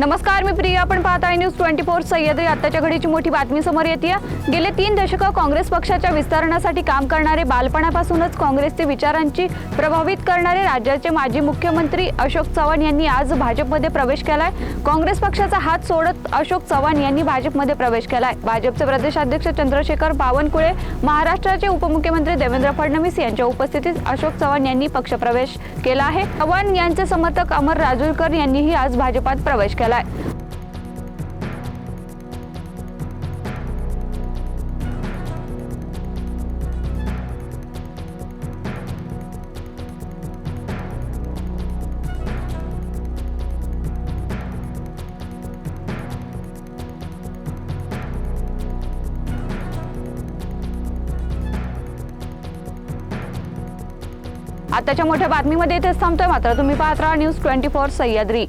नमस्कार मी प्रिया. आपण पाहत आहे न्यूज ट्वेंटी फोर सह्याद्री. आत्ताच्या घडीची मोठी बातमी समोर येते. गेले तीन दशकं काँग्रेस पक्षाच्या विस्तारणासाठी काम करणारे बालपणापासूनच काँग्रेसचे विचारांची प्रभावित करणारे राज्याचे माजी मुख्यमंत्री अशोक चव्हाण यांनी आज भाजपमध्ये प्रवेश केलाय. काँग्रेस पक्षाचा हात सोडत अशोक चव्हाण यांनी भाजपमध्ये प्रवेश केलाय. भाजपचे प्रदेशाध्यक्ष चंद्रशेखर बावनकुळे महाराष्ट्राचे उपमुख्यमंत्री देवेंद्र फडणवीस यांच्या उपस्थितीत अशोक चव्हाण यांनी पक्षप्रवेश केला आहे. चव्हाण यांचे समर्थक अमर राजूरकर यांनीही आज भाजपात प्रवेश केला केलाय आताच्या मोठ्या बातमीमध्ये इथेच थांबतोय मात्र. तुम्ही पाहत राहा न्यूज ट्वेंटी फोर सह्याद्री.